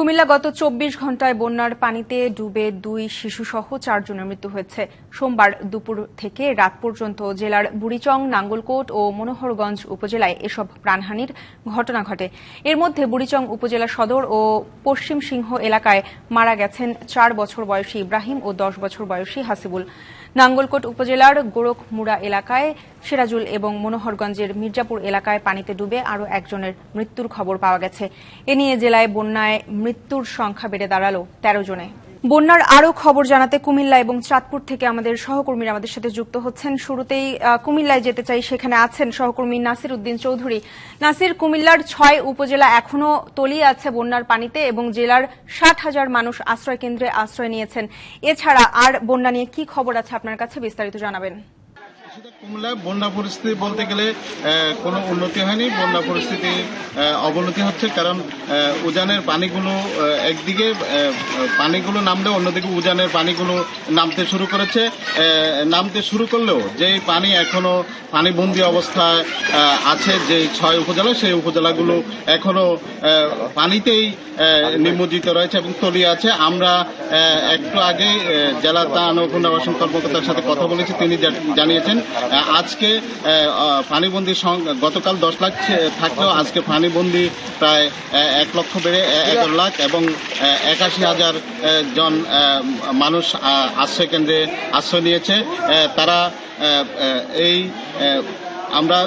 কুমিল্লা গত চব্বিশ ঘন্টায় বন্যার পানিতে ডুবে দুই শিশুসহ চারজনের মৃত্যু হয়েছে। সোমবার দুপুর থেকে রাত পর্যন্ত জেলার বুড়িচং, নাঙ্গলকোট ও মনোহরগঞ্জ উপজেলায় এসব প্রাণহানির ঘটনা ঘটে। এর মধ্যে বুড়িচং উপজেলা সদর ও পশ্চিম সিংহ এলাকায় মারা গেছেন চার বছর বয়সী ইব্রাহিম ও দশ বছর বয়সী হাসিবুল। নাঙ্গলকোট উপজেলার গোরখমুড়া এলাকায় সিরাজুল এবং মনোহরগঞ্জের মির্জাপুর এলাকায় পানিতে ডুবে আরও একজনের মৃত্যুর খবর পাওয়া গেছে। এ নিয়ে জেলায় বন্যায় মৃত্যুর সংখ্যা বেড়ে দাঁড়াল তেরো জনে। বন্যার আরও খবর জানাতে কুমিল্লা এবং চাঁদপুর থেকে আমাদের সহকর্মীরা আমাদের সাথে যুক্ত হচ্ছেন। শুরুতেই কুমিল্লায় যেতে চাই সেখানে আছেন সহকর্মী নাসির উদ্দিন চৌধুরী। নাসির, কুমিল্লার ছয় উপজেলা এখনও তলিয়ে আছে বন্যার পানিতে এবং জেলার ষাট হাজার মানুষ আশ্রয় কেন্দ্রে আশ্রয় নিয়েছেন। এছাড়া আর বন্যা নিয়ে কি খবর আছে আপনার কাছে বিস্তারিত জানাবেন। কুমিল্লায় বন্যা পরিস্থিতি বলতে গেলে কোনো উন্নতি হয়নি। বন্যা পরিস্থিতি অবনতি হচ্ছে কারণ উজানের পানিগুলো একদিকে পানিগুলো নামলে অন্যদিকে উজানের পানিগুলো নামতে শুরু করেছে। নামতে শুরু করলেও যেই পানি এখনও পানিবন্দী অবস্থায় আছে যে ছয় উপজেলা সেই উপজেলাগুলো এখনও পানিতেই নিমজ্জিত রয়েছে এবং তলিয়ে আছে। আমরা একটু আগে জেলা ত্রাণ ও পুনর্বাসন কর্মকর্তার সাথে কথা বলেছি, তিনি জানিয়েছেন আজকে সং- গতকাল দশ লাখ থাকলেও আজকে পানিবন্দী প্রায় এক লক্ষ বেড়ে এগারো লাখ এবং একাশি হাজার জন মানুষ আশ্রয় কেন্দ্রে আশ্রয় নিয়েছে। তারা এই আমরা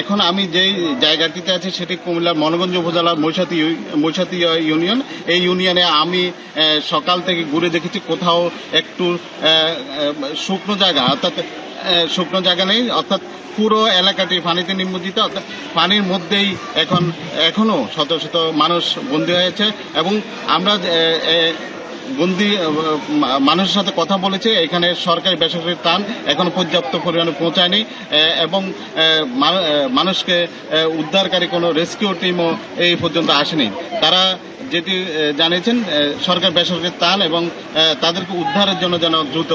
এখন আমি যেই জায়গাটিতে আছি সেটি কুমিল্লার মনগঞ্জ উপজেলার মৈশাতি মৈশাতি ইউনিয়ন। এই ইউনিয়নে আমি সকাল থেকে ঘুরে দেখেছি কোথাও একটু শুকনো জায়গা, অর্থাৎ শুকনো জায়গা নেই, অর্থাৎ পুরো এলাকাটি পানিতে নিমজ্জিত, অর্থাৎ পানির মধ্যেই এখন এখনও শত শত মানুষ বন্দী হয়েছে এবং আমরা বন্দি মানুষের সাথে কথা বলেছে এখানে সরকারি বেসরকারি ত্রাণ এখনও পর্যাপ্ত পরিমাণে পৌঁছায়নি এবং মানুষকে উদ্ধারকারী কোনো রেস্কিউ টিমও এই পর্যন্ত আসেনি। তারা যেটি জানিয়েছেন সরকার বেসরকারি ত্রাণ এবং তাদেরকে উদ্ধারের জন্য যেন দ্রুত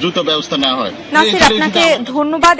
দ্রুত ব্যবস্থা নেওয়া হয়। আপনাকে ধন্যবাদ।